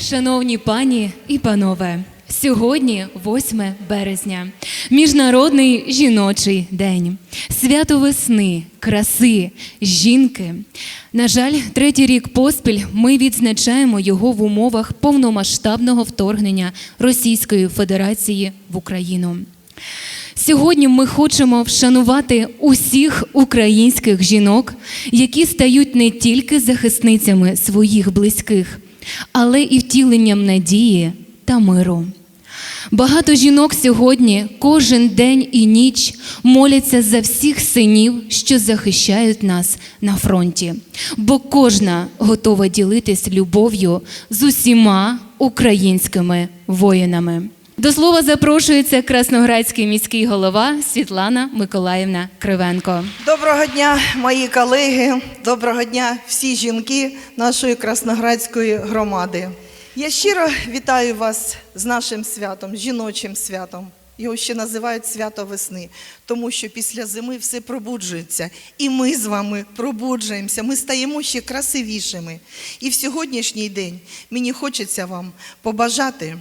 Шановні пані і панове, сьогодні 8 березня, Міжнародний жіночий день, свято весни, краси, жінки. На жаль, третій рік поспіль ми відзначаємо його в умовах повномасштабного вторгнення Російської Федерації в Україну. Сьогодні ми хочемо вшанувати усіх українських жінок, які стають не тільки захисницями своїх близьких, але і втіленням надії та миру. Багато жінок сьогодні кожен день і ніч моляться за всіх синів, що захищають нас на фронті, бо кожна готова ділитись любов'ю з усіма українськими воїнами. До слова запрошується красноградський міський голова Світлана Миколаївна Кривенко. Доброго дня, мої колеги. Доброго дня, всі жінки нашої красноградської громади. Я щиро вітаю вас з нашим святом, жіночим святом. Його ще називають свято весни, тому що після зими все пробуджується, і ми з вами пробуджуємося. Ми стаємо ще красивішими. І в сьогоднішній день мені хочеться вам побажати,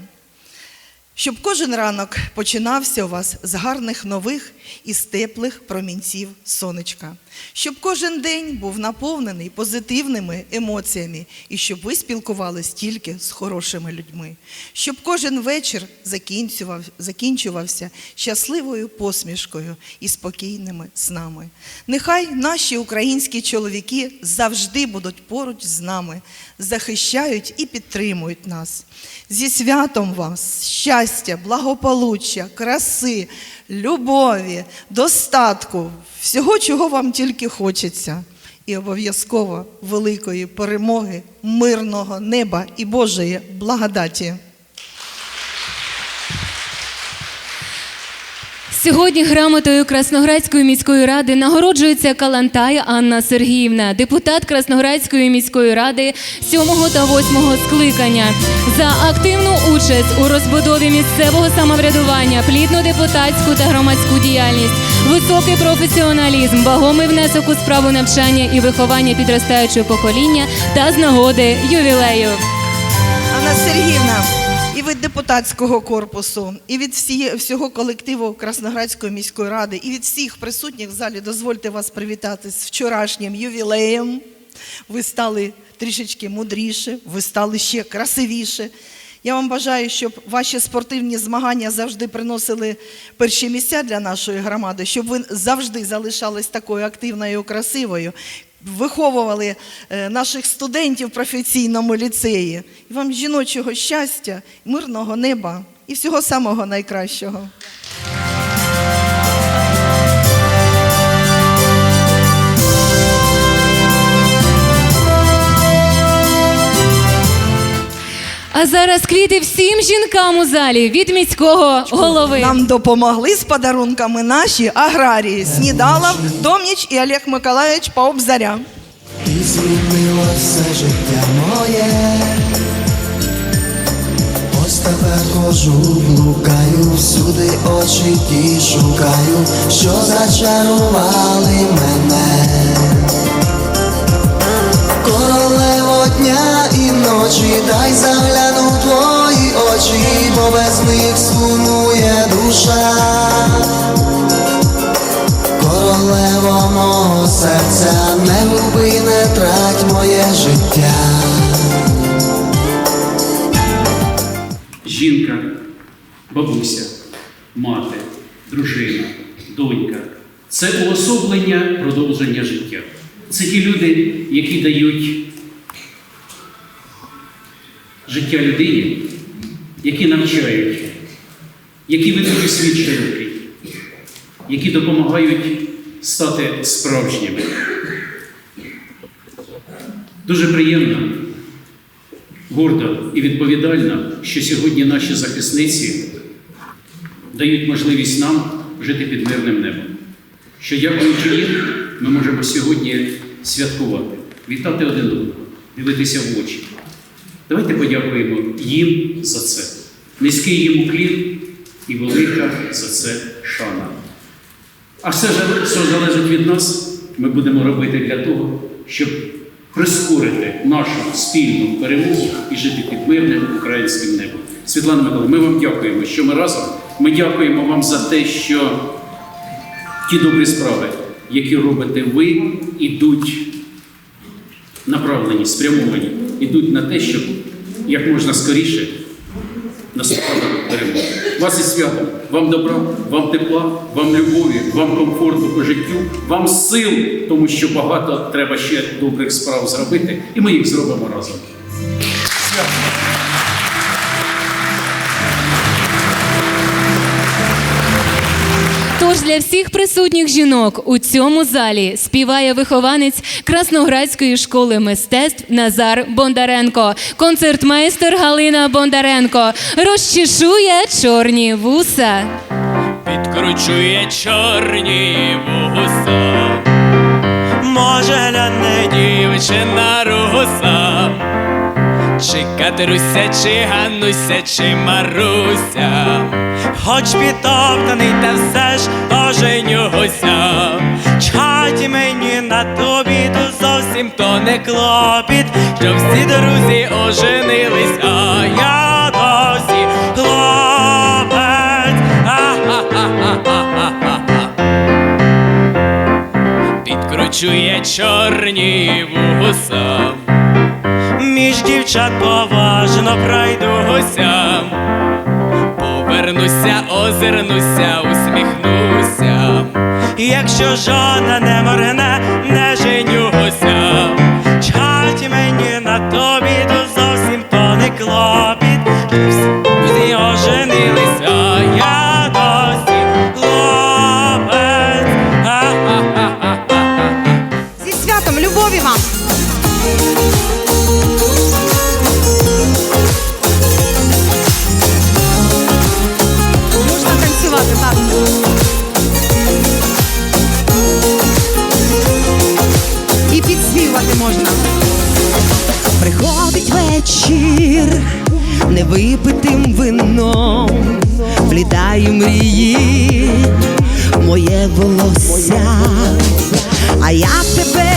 щоб кожен ранок починався у вас з гарних нових і з теплих промінців сонечка, щоб кожен день був наповнений позитивними емоціями, і щоб ви спілкувалися тільки з хорошими людьми, щоб кожен вечір закінчував, закінчувався щасливою посмішкою і спокійними снами. Нехай наші українські чоловіки завжди будуть поруч з нами, захищають і підтримують нас. Зі святом вас, щастя, благополуччя, краси, любові, достатку, всього, чого вам тільки хочеться. І обов'язково великої перемоги, мирного неба і Божої благодаті. Сьогодні грамотою Красноградської міської ради нагороджується Калантай Анна Сергіївна, депутат Красноградської міської ради 7 та 8 скликання, за активну участь у розбудові місцевого самоврядування, плідну депутатську та громадську діяльність, високий професіоналізм, вагомий внесок у справу навчання і виховання підростаючого покоління та з нагоди ювілею. Анна Сергіївна, депутатського корпусу, і від всі, всього колективу Красноградської міської ради, і від всіх присутніх в залі дозвольте вас привітати з вчорашнім ювілеєм. Ви стали трішечки мудріше, ви стали ще красивіше. Я вам бажаю, щоб ваші спортивні змагання завжди приносили перші місця для нашої громади, щоб ви завжди залишались такою активною і красивою, виховували е, наших студентів в професійному ліцеї. І вам жіночого щастя, мирного неба і всього самого найкращого. А зараз квіти всім жінкам у залі від міського голови. Нам допомогли з подарунками наші аграрії Снідалов, Домніч і Олег Миколаївич Пообзаря. Ти змінила все життя моє. Ось тепер хожу, блукаю, всюди очі ті шукаю, що зачарували мене. Королево дня і ночі, дай загляну в твої очі, бо без них сумує душа. Королево мого серця, не губи, не трать моє життя. жінка, бабуся, мати, дружина, донька це уособлення продовження життя. Це ті люди, які дають життя людині, які навчають, які ведуть світ широкий, які допомагають стати справжніми. Дуже приємно гордо і відповідально, що сьогодні наші захисниці дають можливість нам жити під мирним небом. Що дякуючи їм, ми можемо сьогодні святкувати, вітати один одного, дивитися в очі. Давайте подякуємо їм за це. Низький їм уклін і велика за це шана. А все, що залежить від нас, ми будемо робити для того, щоб прискорити нашу спільну перемогу і жити під мирним українським небом. Світлана Миколаївна, ми вам дякуємо, що ми разом. Ми дякуємо вам за те, що ті добрі справи, які робите ви, ідуть направлені, спрямовані, ідуть на те, щоб як можна скоріше наступати перемоги. Вас і свято, вам добра, вам тепла, вам любові, вам комфорту по життю, вам сил, тому що багато треба ще добрих справ зробити, і ми їх зробимо разом. Тож для всіх присутніх жінок у цьому залі співає вихованець Красноградської школи мистецтв Назар Бондаренко, концертмейстер Галина Бондаренко розчешує чорні вуса. підкручує чорні вуса. Може, не дівчина руса, чи Катруся, чи Гануся, чи Маруся, хоч підтоптаний, та все ж оженюся. Чаті мені на тобі, то зовсім то не клопіт, що всі друзі оженились, а я досі хлопець. Підкручує чорні вуса, між дівчат поважно пройдуся, повернуся, озирнуся, усміхнуся. Якщо жона не моргне, не женюся. чать мені на тобі, то невипитим вином, влітає мрії моє волосся, а я тебе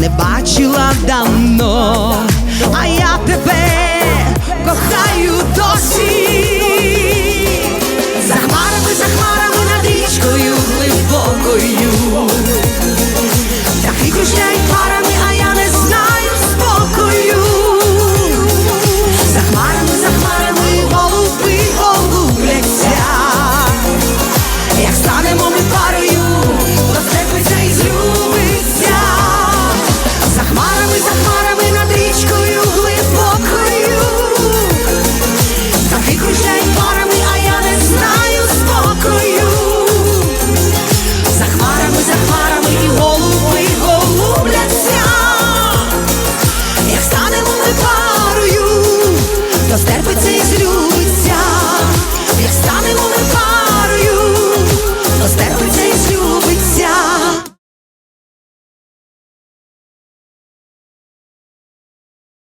не бачила давно.